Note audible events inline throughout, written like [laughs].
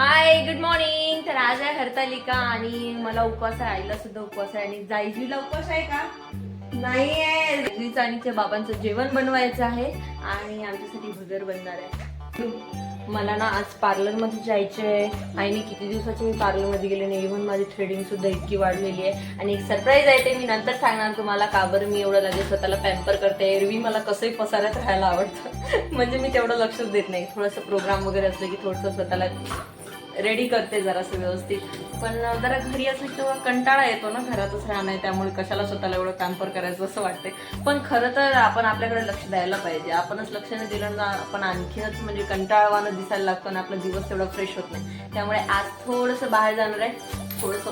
Hi good morning तर आज आहे हरतालिका आणि मला उपवास आहे आईला सुद्धा उपवास आहे. आणि जायजीला उपवास आहे का? नाही आहे. जायजीचं आणि बाबांचं जेवण बनवायचं आहे आणि आमच्यासाठी भगर बनणार आहे. मला ना आज पार्लरमध्ये जायचं आहे. आईने किती दिवसाची मी पार्लरमध्ये गेले नाही इव्हन माझी थ्रेडिंग सुद्धा इतकी वाढलेली आहे. आणि एक सरप्राईज आहे ते मी नंतर सांगणार तुम्हाला का बरं मी एवढं लगेच स्वतःला पॅम्पर करते. एरवी मला कसंही पसाऱ्यात राहायला आवडतं. [laughs] म्हणजे मी तेवढं लक्षच देत नाही. थोडंसं प्रोग्राम वगैरे असलं की थोडंसं स्वतःला रेडी करते जरासं व्यवस्थित. पण जरा घरी असलं तेव्हा कंटाळा येतो ना घरातच राहणं त्यामुळे कशाला स्वतःला एवढं पॅम्पर करायचं असं वाटते पण खरं तर आपण आपल्याकडे लक्ष द्यायला पाहिजे. आपणच लक्ष न दिलं ना आपण आणखीनच म्हणजे कंटाळवानं दिसायला लागतो आणि आपला दिवस तेवढा फ्रेश होत नाही. त्यामुळे आज थोडंसं बाहेर जाणार आहे. थोडंसं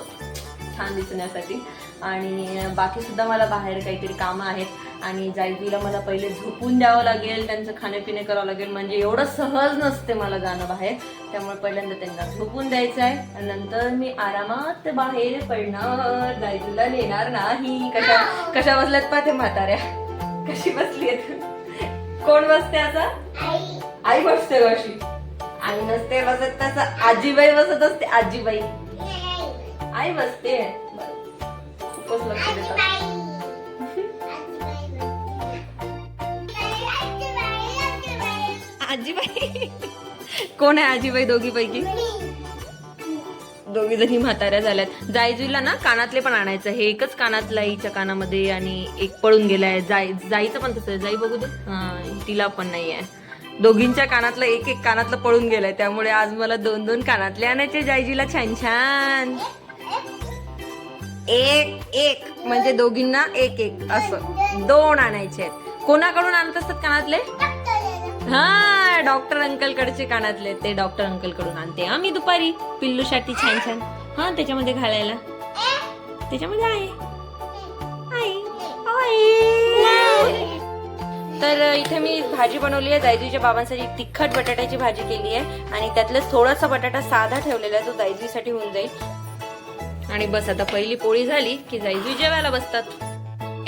छान दिसण्यासाठी. आणि बाकी सुद्धा मला बाहेर काहीतरी कामं आहेत. आणि जायतीला मला पहिले झोपून द्यावं लागेल त्यांचं खाणेपिणे करावं लागेल. म्हणजे एवढं सहज नसते मला जाणं बाहेर. त्यामुळे पहिल्यांदा त्यांना झोपून द्यायचं आहे. आणि नंतर मी आरामात बाहेर पडणार. जायतीला नेणार नाही. कशा कशा बसल्यात पा ते म्हाताऱ्या? कशी बसली कोण बसते आता? आई बसते हो कशी आई नसते बसत तसं. आजीबाई बसत असते. आजीबाई. आई बसते. खूपच लक्ष देतात. आजीबाई? कोण आहे आजीबाई दोघी पैकी? दोघी जणी म्हाताऱ्या झाल्यात. जायजूला ना कानातले पण आणायचं. हे एकच कानातलं हिच्या कानामध्ये आणि एक पळून गेलाय. जाय जाईचं पण तसं जाई बघू दे. तिला पण नाही आहे दोघींच्या कानातलं एक एक कानातलं पळून गेलंय. त्यामुळे आज मला दोन दोन कानातले आणायचे जायजीला. छान छान. एक एक. म्हणजे दोघींना एक एक. असं. दोन आणायचे आहेत. कोणाकडून आणत असतात कानातले? हा डॉक्टर अंकल कडचे कानातले ते डॉक्टर अंकलकडून आणते आम्ही दुपारी पिल्लूसाठी छान छान. हा त्याच्यामध्ये घालायला. त्याच्यामध्ये आहे. तर इथे मी भाजी बनवली आहे. दायजूच्या बाबांसाठी तिखट बटाट्याची भाजी केली आहे. आणि त्यातलं थोडासा बटाटा साधा ठेवलेला आहे. तो दायजूसाठी होऊन जाईल. आणि बस आता पहिली पोळी झाली की जायजू जेवायला बसतात.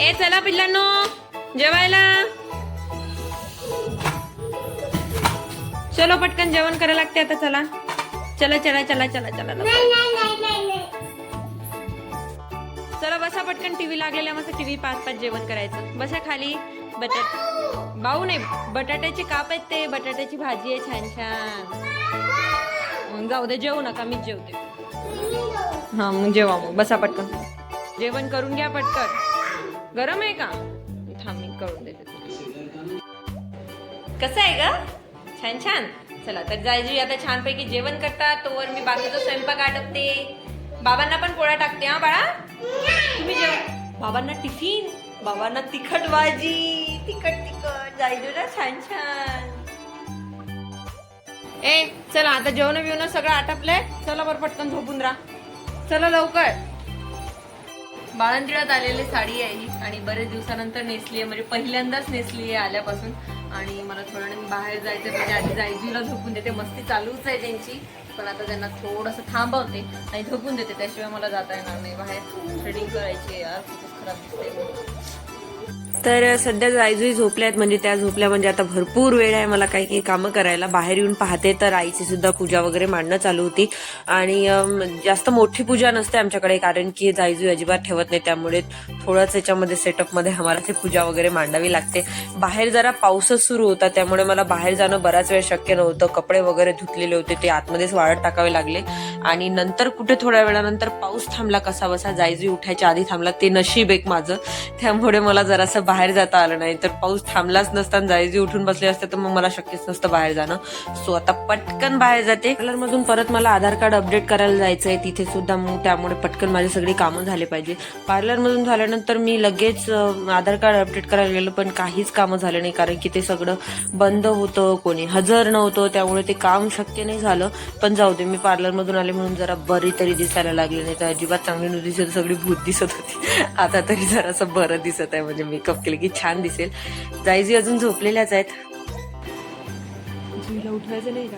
ए चला पिल्लांनो जेवायला. चलो पटकन जेवण करायला लागते आता चला. चला चला चला चला चला. चला बसा पटकन टीव्ही लागलेला मस्त टीव्ही पाच पाच जेवण करायचं. बसा खाली. बटाट बाऊ नाही बटाट्याचे काप आहेत ते बटाट्याची भाजी आहे छान छान. जाऊ दे जेवू नका मीच जेवते. हा मग जेवा मग. बसा पटकन. जेवण करून घ्या पटकन. गरम आहे का? थांब मी करून देते. कसं आहे ग? छान छान. चला तर जायजी आता छानपैकी जेवण करतात तोवर मी बाकीचा स्वयंपाक आटपते. बाबांना पण पोळ्या टाकते हा बाळा? तुम्ही जेव बाबांना टिफिन? बाबांना तिखट भाजी. तिखट तिखट. जायजू ना छान छान. ए चला आता जेवण बिवणं सगळं आटपलंय. चला बरं पटकन झोपून राहा. चला लवकर. बाळंदिळात आलेली साडी आहे ही आणि बरेच दिवसानंतर नेसली आहे म्हणजे पहिल्यांदाच नेसली आहे आल्यापासून. आणि मला थोड्या वेळाने बाहेर जायचं म्हणजे आधी जायजीला झोपून देते. मस्ती चालूच आहे त्यांची पण आता त्यांना थोडंसं थांबवते आणि झोपून देते. त्याशिवाय मला जाता येणार नाही. बाहेर थ्रेडिंग करायची यार खूपच खराब दिसते तर सध्या जायजूही झोपल्यात म्हणजे त्या झोपल्या म्हणजे आता भरपूर वेळ आहे मला काही काही कामं करायला. बाहेर येऊन पाहते तर आईची सुद्धा पूजा वगैरे मांडणं चालू होती. आणि जास्त मोठी पूजा नसते आमच्याकडे कारण की जायजू अजिबात ठेवत नाही. त्यामुळे थोडंच याच्यामध्ये सेटअपमध्ये आम्हाला ते पूजा वगैरे मांडावी लागते. बाहेर जरा पाऊसच सुरू होता त्यामुळे मला बाहेर जाणं बराच वेळ शक्य नव्हतं. कपडे वगैरे धुतलेले होते ते आतमध्येच वाळत टाकावे लागले. आणि नंतर कुठे थोड्या वेळानंतर पाऊस थांबला कसा बसा जायजू उठायच्या आधी थांबला ते नशीब एक माझं. त्यामुळे मला जरासं बाहेर जाता आलं नाही. तर पाऊस थांबलाच नसताना जायजी उठून बसले असते तर मग मला शक्यच नसतं बाहेर जाणं. सो आता पटकन बाहेर जाते. कलर मधून परत मला आधार कार्ड अपडेट करायला जायचंय. तिथे सुद्धा मग त्यामुळे पटकन माझे सगळी कामं झाले पाहिजे. पार्लर मधून झाल्यानंतर मी लगेच आधार कार्ड अपडेट करायला गेलो पण काहीच कामं झाले नाही. कारण की ते सगळं बंद होतं कोणी हजर नव्हतं त्यामुळे ते काम शक्य नाही झालं. पण जाऊ दे मी पार्लर मधून आले म्हणून जरा बरी तरी दिसायला लागली नाही तर अजिबात चांगली नव्हती दिसत सगळी भूत दिसत होती. [laughs] आता तरी जरासं बरं दिसत आहे म्हणजे मेकअप केलं की छान दिसेल. जायजी अजून झोपलेल्याच आहेत. जीला उठवायचं नाही का?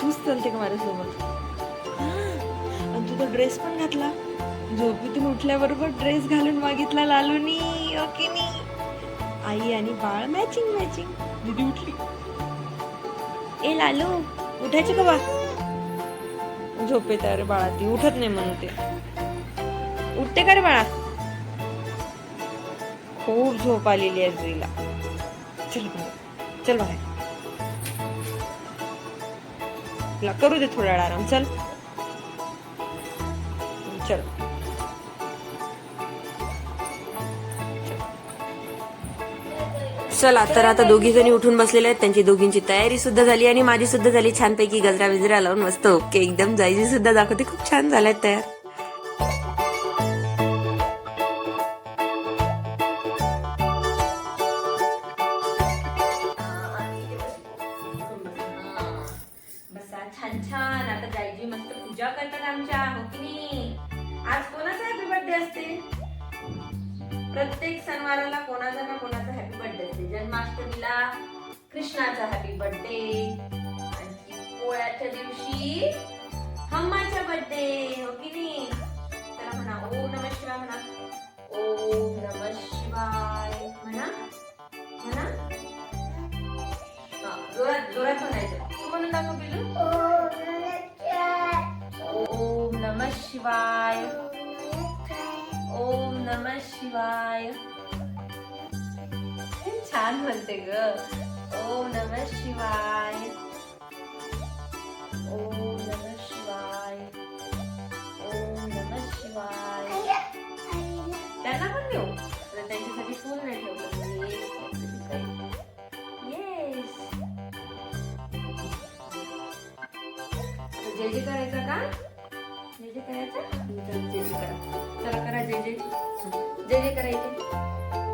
तूच चलते का माझ्यासोबत? आणि तू तो ड्रेस पण घातला. झोपेतून उठल्याबरोबर ड्रेस घालून मागितला लालूनी ओके नी आई आणि बाळ मॅचिंग मॅचिंग दीदी उठली. ए लालू उठायचे का बा? झोपेत अरे बाळा ती उठत नाही म्हणून ते. उठते का रे बाळा? खूप झोप आलेली आहे जुईला चल बाहेर. चल बाहेर. करू दे थोडा आराम. चल. चल. चला तर आता दोघी जणी उठून बसलेल्या आहेत. त्यांची दोघींची तयारी सुद्धा झाली आणि माझी सुद्धा झाली. छानपैकी गजरा विजरा लावून मस्त ओके. एकदम जायची सुद्धा दाखवते. खूप छान झाल्यात तयार. असते प्रत्येक सणवाराला कोणाचा ना कोणाचा हॅपी बर्थडे असते. जन्माष्टमीला कृष्णाचा हॅपी बर्थडे आणखी पोळ्याच्या दिवशी हम्माचा बर्थडे हो की नाही? त्याला म्हणा ओ नम शिवाय म्हणा. ओम नम शिवाय म्हणा. म्हणा. जोरात जोरात म्हणायचं. तू म्हणून दाखव पिल्लू ओम नम शिवाय. शिवाय. छान म्हणते ग. ओम नम शिवाय. ओम नम शिवाय. ओम नम शिवाय. त्यांना पण देऊ. तर त्यांच्यासाठी फुल नाही ठेवलं. येस जे जय करायचा का? जे जे करायचं? चल करा. चला करा जय जय करायचे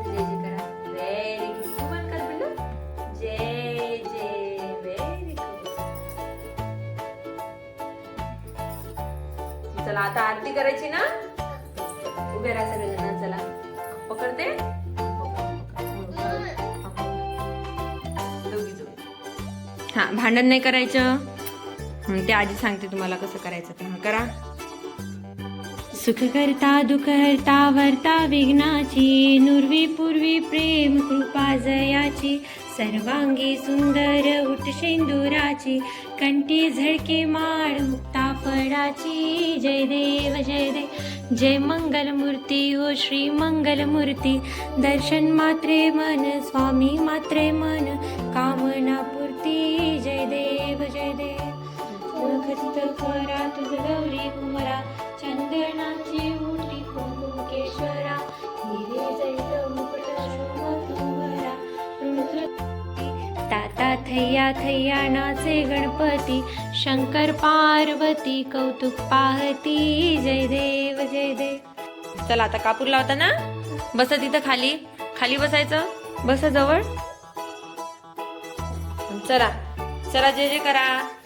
जय जय करा. व्हेरी गुड तू पण कर पिल्लू जय जय. व्हेरी गुड चला आता आरती करायची ना? उभे राहा सगळेजण चला. पकडते? हा भांडण नाही करायचं. ते आजी सांगते तुम्हाला कसं करायचं. तर करा. सुख करता हरता वर्ता विघ्नाची नुर्वी पूर्वी प्रेम कृपा जयाची सर्वांगी सुंदर उठ शेंदुराची कंठी झळके माळ मुक्ता फळाची. जय देव जय देव जय मंगलमूर्ती हो श्री मंगलमूर्ती. दर्शन मात्रे मन स्वामी मात्रे मन कामना पूर्ती. जय देव जय देव ओळखत खरा तुझ गौरी कुमरा चंदनाची कुंकुकेश्वरा हिरे जैत मुकुट ताता थैया थैया नाचे गणपती. शंकर पार्वती कौतुक पाहती. जय देव जय देव. चला आता कापूर लावता ना? बस तिथं खाली. खाली बसायचं. बस जवळ. चला. चला जे जे करा.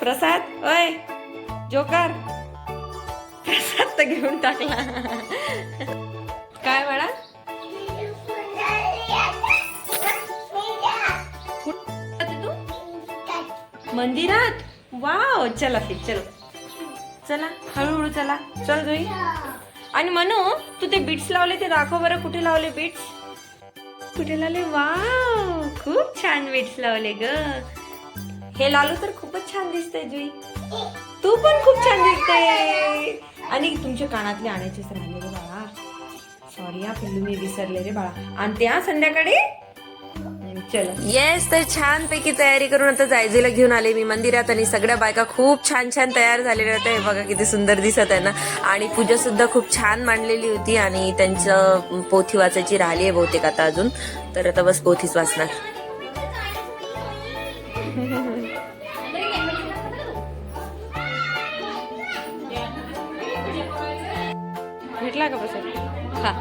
प्रसाद ओय जोकर. प्रसाद तर घेऊन टाकला. काय बाळा? तू? मंदिरात? वाव चला फिर चलो. चला हळूहळू चला. चल जोई. आणि म्हणू तू ते बीट्स लावले ते दाखव बरं कुठे लावले बीट्स कुठे लावले? वाव खूप छान बीट्स लावले ग. हे लालू तर खूपच छान दिसतंय जुई. तू पण खूप छान दिसते आणि तुमच्या कानातले आणायचेच राहिले रे बाळा. सॉरी हा पिल्लू मी विसरले रे बाळा. आणि त्या संध्याकाळी? चलो. येस तर छान पैकी तयारी करून आता जायजेला घेऊन आले मी मंदिरात आणि सगळ्या बायका खूप छान छान तयार झालेल्या होत्या. हे बघा किती सुंदर दिसत आहे ना. आणि पूजा सुद्धा खूप छान मांडलेली होती आणि त्यांचं पोथी वाचायची राहिली आहे बहुतेक आता अजून. तर आता बस पोथीच वाचणार. [laughs] भेटला का बस? हा.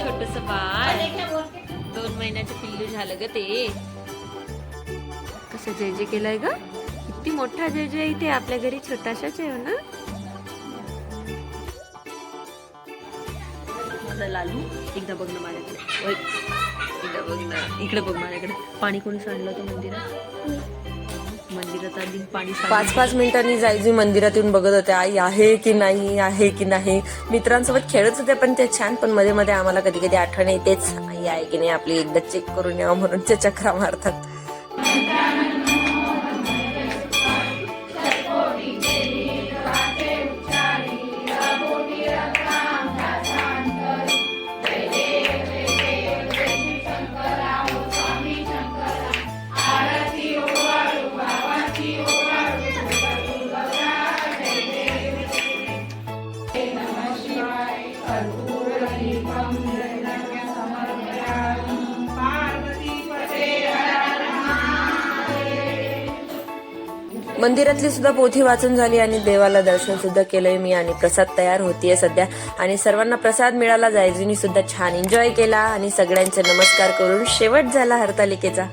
छोटस बाळ. दोन महिन्याचं पिल्लू झालं ग ते. कसं जय जय केलंय ग? किती मोठा जय जय इथे आपल्या घरी छोटाशाच आहे हो ना? माझा लालू एकदा बघ ना माझ्याकडे. एकदा बघ ना इकडे बघ माझ्याकडे. पाणी कोणी सांडलं होतं मंदिरात? मंदिरात पाणी पाच पाच मिनिटांनी जायची मंदिरात येऊन बघत होते आई आहे की नाही? आहे की नाही? मित्रांसोबत खेळत होते पण ते छान पण मध्ये मध्ये आम्हाला कधी कधी आठवण येतेच. आई आहे की नाही? आपली एकदा चेक करून यावं म्हणून ते चक्रा मारतात. मंदिरातली सुद्धा पोथी वाचून झाली आणि देवाला दर्शन सुद्धा केलंय मी आणि प्रसाद तयार होतीये सध्या. आणि सर्वांना प्रसाद मिळाला जायजीनी सुद्धा छान एन्जॉय केला आणि सगळ्यांचे नमस्कार करून शेवट झाला हरतालिकेचा.